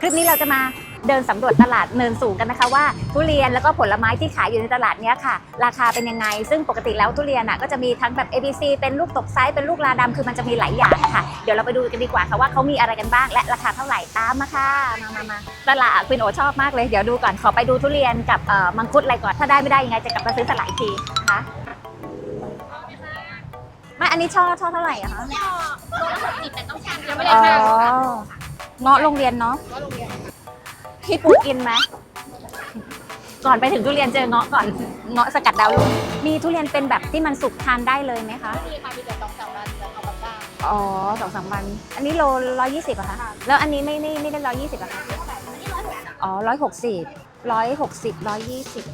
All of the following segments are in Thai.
คลิปนี้เราจะมาเดินสำรวจตลาดเนินสูงกันนะคะว่าทุเรียนแล้วก็ผลไม้ที่ขายอยู่ในตลาดเนี้ยค่ะ ราคาเป็นยังไง ซึ่งปกติแล้วทุเรียนอะก็จะมีทั้งแบบ ABC เป็นลูกตกไซส์เป็นลูกลาดำคือมันจะมีหลายอย่างค่ะ เดี๋ยวเราไปดูกันดีกว่าค่ะว่าเขามีอะไรกันบ้างและราคาเท่าไหร่ตามมาค่ะมามามาตลาดคุณโอชอบมากเลยเดี๋ยวดูก่อนขอไปดูทุเรียนกับเอ่อมังคุดอะไรก่อนถ้าได้ไม่ได้ยังไงจะกลับมาซื้อตลาดอีกทีนะคะไม่อันนี้ช่อช่อเท่าไหร่อะคะติดแต่ต้องชันยังไม่ได้อ๋อทาน เงาะโรงเรียนเนาะก็โรงเรียนพี่ปูกินไหมก่อนไปถึงทุเรียนเจอเงาะก่อนเงาะสกัดดาวรุ่งมีทุเรียนเป็นแบบที่มันสุกทานได้เลยไหมคะมีมามีแต่สองสามวันเดี๋ยวเอากลับบ้านอ๋อสองสามวัน อันนี้โลร้อยยี่สิบอะคะแล้วอันนี้ไม่ไม่ไม่ได้ร้อยยี่สิบอะคะอ๋อร้อยหกสิบร้อยหกสิบร้อยยี่สิบ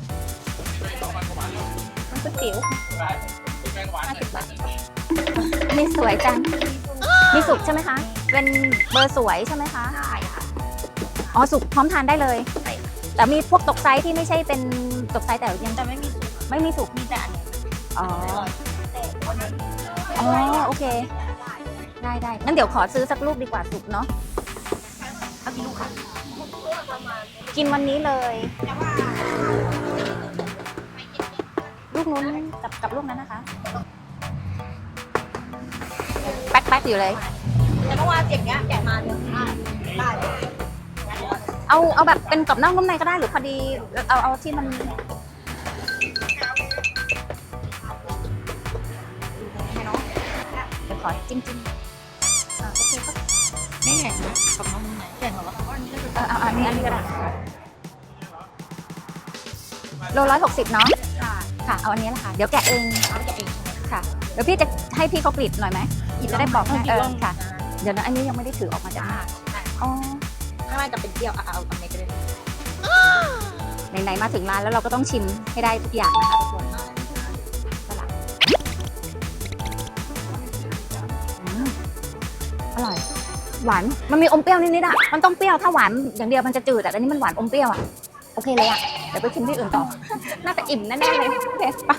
มันก็จิ๋วห้าสิบบาทนี่สวยจังมีสุกใช่ไหมคะ เป็นเบอร์สวยใช่ไหมคะ ใช่ค่ะ อ๋อสุกพร้อมทานได้เลยแต่มีพวกตกไซส์ที่ไม่ใช่เป็นตกไซส์แต่ยังแต่ไม่มีไม่มีสุกมีแต่อันนี้อ๋อ แต่วันนี้อ๋อ โอเค ได้ได้งั้นเดี๋ยวขอซื้อสักลูกดีกว่าสุกเนาะ เอากี่ลูกค่ะ กินวันนี้เลยแต่ว่าลูกนู้นกับกับลูกนั้นนะคะ แป๊กแป๊กอยู่เลย แต่เมื่อวานเจ็บเนี้ยแกะมาเนี่ยได้ได้เอาเอาแบบเป็นกรอบนอกนุ่มในก็ได้หรือพอดีเอาเอาที่มันให้เนาะเดี๋ยวขอจิ้มจิ้มอ่าโอเคก็ไม่แข็งนะกับน้องไหนแข็งเหรอวะอันนี้ก็คือเออเอาเอาอันนี้อันนี้ก็ได้โลร้อยหกสิบเนาะค่ะค่ะเอาอันนี้แหละค่ะ เดี๋ยวแกะเองเอาแกะเองใช่ไหมค่ะ เดี๋ยวพี่จะให้พี่เขากรีดหน่อยไหมจะได้บอกให้เออค่ะอ่าเดี๋ยวนะอันนี้ยังไม่ได้ถือออกมาจากจ้าบ้านอ๋อถ้าไม่จะเป็นเปรี้ยวเอาเอาเอาเมกก็ได้ไหนๆมาถึงร้านแล้วเราก็ต้องชิมให้ได้ทุกอย่างนะคะทุกคนสลัดอืมอร่อย หวาน มันมีอมเปรี้ยวนิดๆอะ มันต้องเปรี้ยว ถ้าหวานอย่างเดียวมันจะจืดแต่อันนี้มันหวานอมเปรี้ยวอะ โอเคเลยอะ เดี๋ยวไปชิมที่อื่นต่อ น่าจะอิ่มแน่ๆเลยโอเคปะ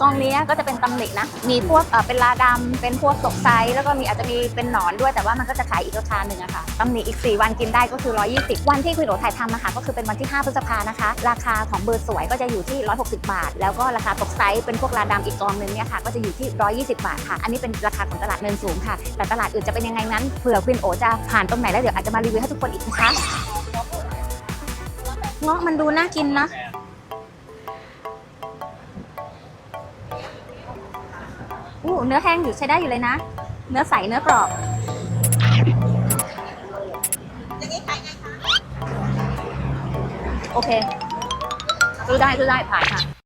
กองนี้ก็จะเป็นตำหนินะ มีพวกเป็นลาดำเป็นพวกตกไซส์แล้วก็มีอาจจะมีเป็นหนอนด้วยแต่ว่ามันก็จะขายอีกราคาหนึ่งอะค่ะตำหนิอีก 4 วันกินได้ก็คือ 120 วันที่คุณโอถ่ายทำนะคะก็คือเป็นวันที่ 5 พฤษภานะคะ ราคาของเบอร์สวยก็จะอยู่ที่ 160 บาท แล้วก็ราคาตกไซส์เป็นพวกลาดำอีกกองหนึงเนี่ยค่ะก็จะอยู่ที่ 120 บาทค่ะ อันนี้เป็นราคาของตลาดเนินสูงค่ะ แต่ตลาดอื่นจะเป็นยังไงนั้นเผื่อคุณโอจะผ่านตรงไหนแล้วเดี๋ยวอาจจะมารีวิวให้ทุกคนอีกนะคะ เงาะมันดูน่ากินนะ อู้เนื้อแห้งอยู่ใช้ได้อยู่เลยนะ เนื้อใสเนื้อกรอบโอเคซื้อได้ซื้อได้ผ่านค่ะ